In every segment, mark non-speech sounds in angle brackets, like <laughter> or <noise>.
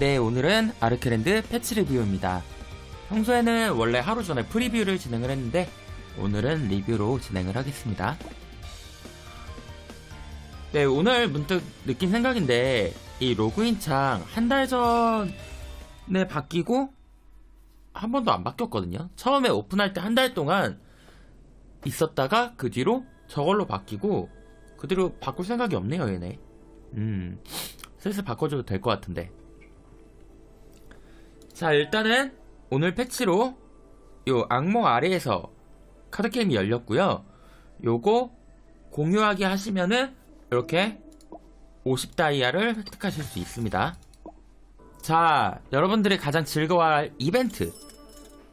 네, 오늘은 아르크랜드 패치 리뷰입니다. 평소에는 원래 하루 전에 프리뷰를 진행을 했는데 오늘은 리뷰로 진행을 하겠습니다. 네, 오늘 문득 느낀 생각인데 이 로그인 창 한 달 전에 바뀌고 한 번도 안 바뀌었거든요. 처음에 오픈할 때 한 달 동안 있었다가 그 뒤로 저걸로 바뀌고 그 뒤로 바꿀 생각이 없네요, 얘네. 음, 슬슬 바꿔줘도 될 것 같은데. 자, 일단은 오늘 패치로 요 악몽 아래에서 카드 게임이 열렸고요. 요거 공유하기 하시면은 이렇게 50다이아를 획득하실 수 있습니다. 자, 여러분들이 가장 즐거워할 이벤트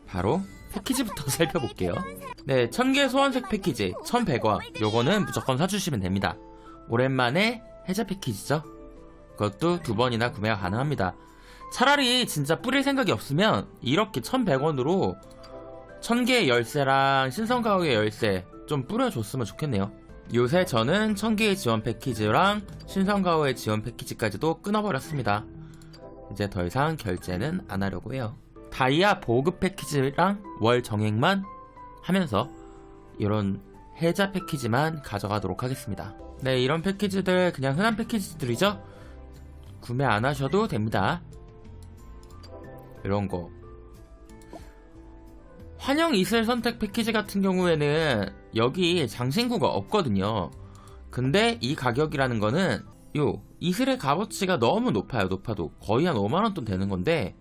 바로 패키지부터 <laughs> 살펴볼게요. 네, 1000개 소환색 패키지 1100원 요거는 무조건 사주시면 됩니다. 오랜만에 해자 패키지죠. 그것도 두 번이나 구매가 가능합니다. 차라리 진짜 뿌릴 생각이 없으면 이렇게 1100원으로 1000개의 열쇠랑 신성가옥의 열쇠 좀 뿌려줬으면 좋겠네요. 요새 저는 1000개의 지원 패키지랑 신성가옥의 지원 패키지까지도 끊어버렸습니다. 이제 더 이상 결제는 안 하려고 해요. 다이아 보급 패키지랑 월 정액만 하면서 이런 해자 패키지만 가져가도록 하겠습니다. 네, 이런 패키지들 그냥 흔한 패키지들이죠? 구매 안 하셔도 됩니다. 이런 거. 환영 이슬 선택 패키지 같은 경우에는 여기 장신구가 없거든요. 근데 이 가격이라는 거는 요 이슬의 값어치가 너무 높아요. 높아도 거의 한 5만 원 돈 되는 건데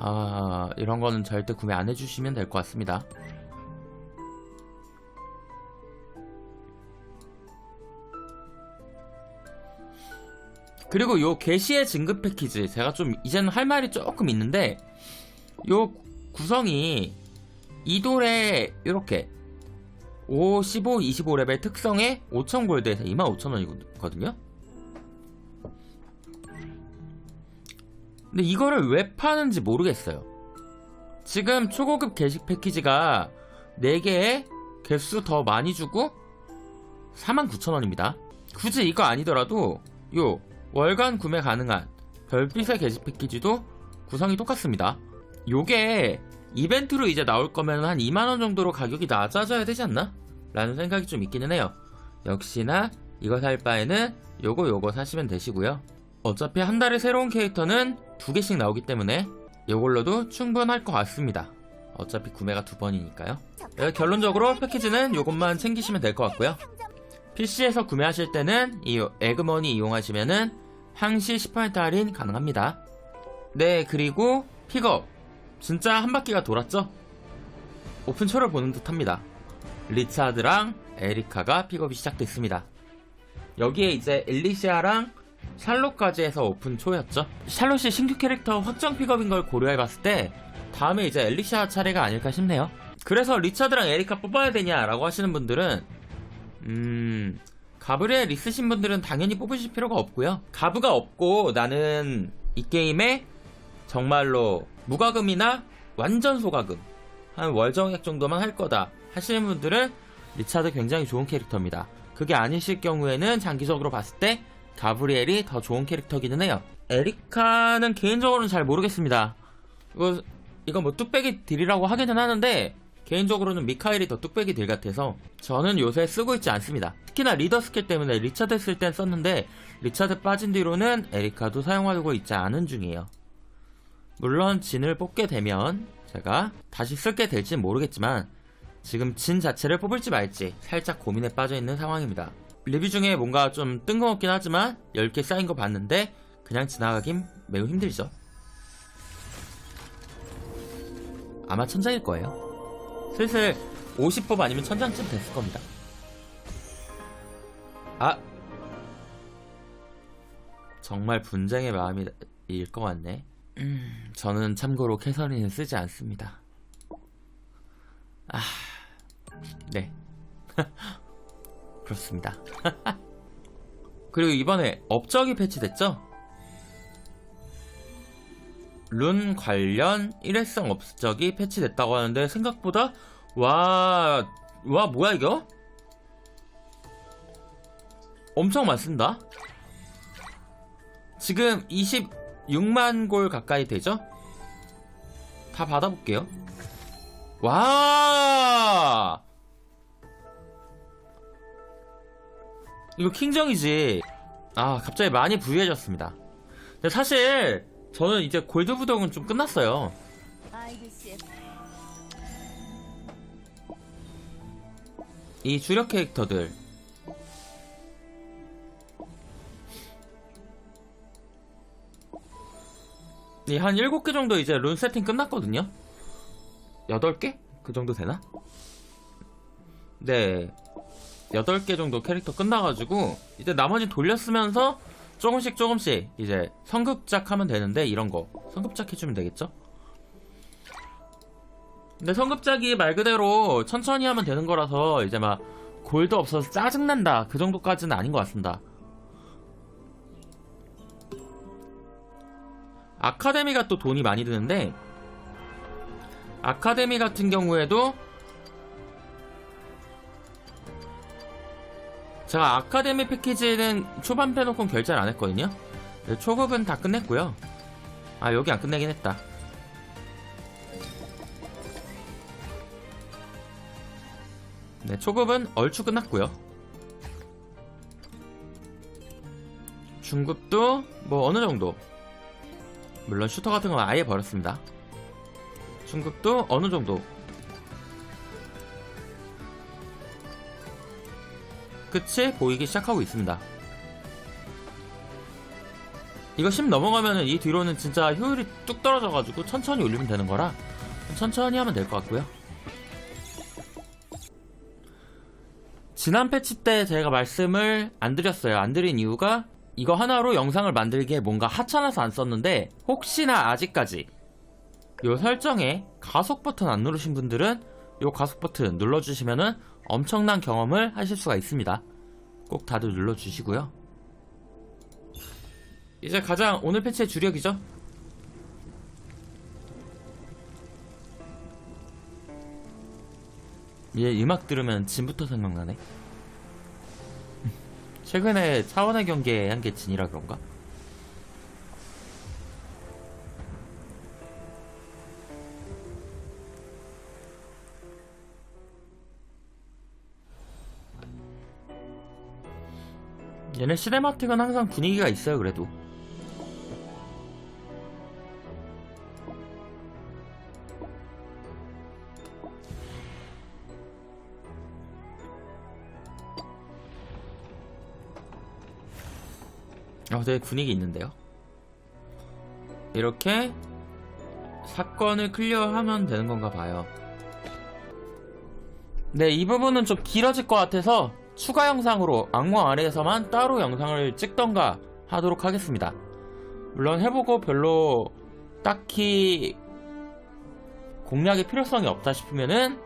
아 이런 거는 절대 구매 안 해주시면 될 것 같습니다. 그리고 요 게시의 진급 패키지 제가 좀 이제는 할 말이 조금 있는데 요 구성이 이돌에 이렇게 5, 15, 25레벨 특성에 5,000 골드에서 25,000원이거든요. 근데 이거를 왜 파는지 모르겠어요. 지금 초고급 게시 패키지가 4개에 개수 더 많이 주고 49,000원입니다. 굳이 이거 아니더라도 요 월간 구매 가능한 별빛의 게시 패키지도 구성이 똑같습니다. 요게 이벤트로 이제 나올 거면 한 2만원 정도로 가격이 낮아져야 되지 않나? 라는 생각이 좀 있기는 해요. 역시나 이거 살 바에는 요거 요거 사시면 되시고요. 어차피 한 달에 새로운 캐릭터는 두 개씩 나오기 때문에 요걸로도 충분할 것 같습니다. 어차피 구매가 두 번이니까요. 네, 결론적으로 패키지는 요것만 챙기시면 될 것 같고요. PC에서 구매하실 때는 이 에그머니 이용하시면은 항시 10% 할인 가능합니다. 네, 그리고 픽업. 진짜 한 바퀴가 돌았죠? 오픈초를 보는 듯 합니다. 리차드랑 에리카가 픽업이 시작됐습니다. 여기에 이제 엘리시아랑 샬롯까지 해서 오픈초였죠. 샬롯이 신규 캐릭터 확정 픽업인 걸 고려해봤을 때 다음에 이제 엘리시아 차례가 아닐까 싶네요. 그래서 리차드랑 에리카 뽑아야 되냐라고 하시는 분들은 음... 가브리엘 있으신 분들은 당연히 뽑으실 필요가 없고요. 가브가 없고 나는 이 게임에 정말로 무과금이나 완전 소과금 한 월정액 정도만 할 거다 하시는 분들은 리차드 굉장히 좋은 캐릭터입니다. 그게 아니실 경우에는 장기적으로 봤을 때 가브리엘이 더 좋은 캐릭터기는 해요. 에리카는 개인적으로는 잘 모르겠습니다. 이거 이거 뭐 뚝배기 딜이라고 하기는 하는데 개인적으로는 미카엘이 더 뚝배기 딜 같아서 저는 요새 쓰고 있지 않습니다. 특히나 리더 스킬 때문에 리차드 쓸 땐 썼는데 리차드 빠진 뒤로는 에리카도 사용하고 있지 않은 중이에요. 물론 진을 뽑게 되면 제가 다시 쓸게 될진 모르겠지만 지금 진 자체를 뽑을지 말지 살짝 고민에 빠져 있는 상황입니다. 리뷰 중에 뭔가 좀 뜬금없긴 하지만 10개 쌓인 거 봤는데 그냥 지나가긴 매우 힘들죠. 아마 천장일 거예요. 슬슬 50법 아니면 천장쯤 됐을 겁니다. 아! 정말 분쟁의 마음이 일 것 같네. 음, 저는 참고로 캐서린을 쓰지 않습니다. 아, 네. <laughs> 그렇습니다. <laughs> 그리고 이번에 업적이 패치됐죠? 룬 관련 일회성 업적이 패치됐다고 하는데 생각보다 와, 와 뭐야 이거? 엄청 많습니다. 지금 20 6만 골 가까이 되죠? 다 받아볼게요. 와! 이거 킹정이지. 아, 갑자기 많이 부유해졌습니다. 근데 사실, 저는 이제 골드 부동은 좀 끝났어요. 이 주력 캐릭터들. 이 한 7개 정도 이제 룬 세팅 끝났거든요? 8개? 그 정도 되나? 네. 8개 정도 캐릭터 끝나가지고, 이제 나머지 돌려쓰면서 조금씩 조금씩 이제 성급작 하면 되는데, 이런 거. 성급작 해주면 되겠죠? 근데 성급작이 말 그대로 천천히 하면 되는 거라서 이제 막 골드 없어서 짜증난다 그 정도까지는 아닌 것 같습니다. 아카데미가 또 돈이 많이 드는데 아카데미 같은 경우에도 제가 아카데미 패키지는 초반 빼놓고 결제를 안 했거든요. 네, 초급은 다 끝냈고요. 아 여기 안 끝내긴 했다. 네, 초급은 얼추 끝났고요. 중급도 뭐 어느 정도. 물론 슈터 같은 건 아예 버렸습니다. 중급도 어느 정도. 끝이 보이기 시작하고 있습니다. 이거 10 넘어가면은 이 뒤로는 진짜 효율이 뚝 떨어져가지고 천천히 올리면 되는 거라 천천히 하면 될 것 같고요. 지난 패치 때 제가 말씀을 안 드렸어요. 안 드린 이유가 이거 하나로 영상을 만들기에 뭔가 하찮아서 안 썼는데 혹시나 아직까지 요 설정에 가속 버튼 안 누르신 분들은 요 가속 버튼 눌러주시면은 엄청난 경험을 하실 수가 있습니다. 꼭 다들 눌러주시고요. 이제 가장 오늘 패치의 주력이죠. 얘 음악 들으면 진부터 생각나네. <laughs> 최근에 차원의 경기에 한게 진이라 그런가? 얘네 시네마틱은 항상 분위기가 있어요, 그래도. 어, 되게 분위기 있는데요. 이렇게 사건을 클리어하면 되는 건가 봐요. 네, 이 부분은 좀 길어질 것 같아서 추가 영상으로 악몽 아래에서만 따로 영상을 찍던가 하도록 하겠습니다. 물론 해보고 별로 딱히 공략의 필요성이 없다 싶으면은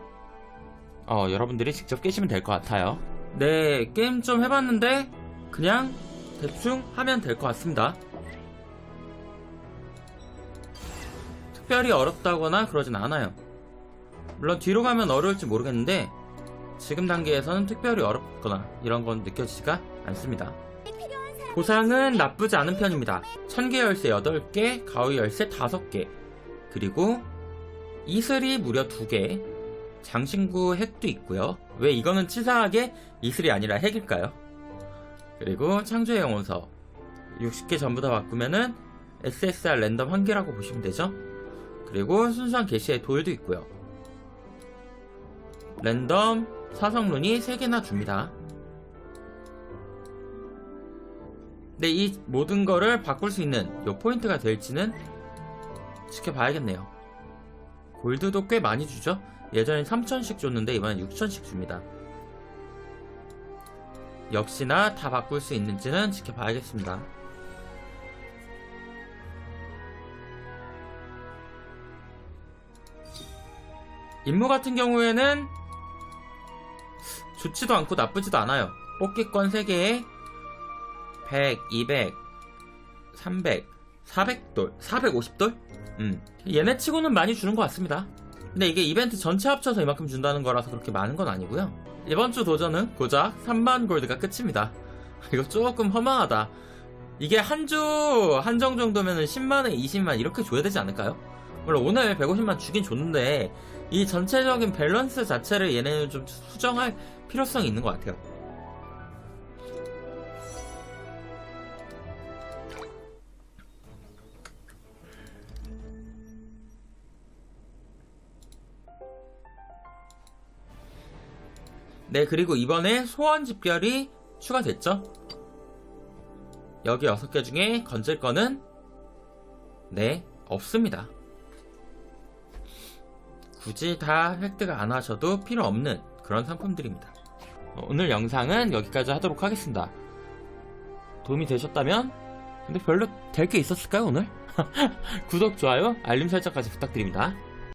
어, 여러분들이 직접 깨시면 될 것 같아요. 네, 게임 좀 해봤는데 그냥 대충 하면 될 것 같습니다. 특별히 어렵다거나 그러진 않아요. 물론 뒤로 가면 어려울지 모르겠는데 지금 단계에서는 특별히 어렵거나 이런 건 느껴지지가 않습니다. 보상은 나쁘지 않은 편입니다. 천개 열쇠 8개, 가위 열쇠 5개, 그리고 이슬이 무려 2개, 장신구 핵도 있고요. 왜 이거는 치사하게 이슬이 아니라 핵일까요? 그리고 창조의 영혼서 60개 전부 다 바꾸면은 SSR 랜덤 한 개라고 보시면 되죠. 그리고 순수한 게시의 돌도 있고요. 랜덤 사성룬이 3개나 줍니다. 근데 이 모든 거를 바꿀 수 있는 요 포인트가 될지는 지켜봐야겠네요. 골드도 꽤 많이 주죠? 예전엔 3000씩 줬는데 이번엔 6000씩 줍니다. 역시나 다 바꿀 수 있는지는 지켜봐야겠습니다. 임무 같은 경우에는 좋지도 않고 나쁘지도 않아요. 뽑기권 3개에 100, 200, 300, 400돌, 450돌? 음. 얘네 치고는 많이 주는 것 같습니다. 근데 이게 이벤트 전체 합쳐서 이만큼 준다는 거라서 그렇게 많은 건 아니고요. 이번 주 도전은 고작 3만 골드가 끝입니다. <laughs> 이거 조금 허망하다. 이게 한 주 한정 정도면 10만원, 20만 이렇게 줘야 되지 않을까요? 물론 오늘 150만 주긴 줬는데 이 전체적인 밸런스 자체를 얘네는 좀 수정할 필요성이 있는 것 같아요. 네, 그리고 이번에 소원 집결이 추가됐죠? 여기 6개 중에 건질 거는 네, 없습니다. 굳이 다 획득 안 하셔도 필요 없는 그런 상품들입니다. 어, 오늘 영상은 여기까지 하도록 하겠습니다. 도움이 되셨다면 근데 별로 될 게 있었을까요 오늘? <laughs> 구독, 좋아요, 알림 설정까지 부탁드립니다.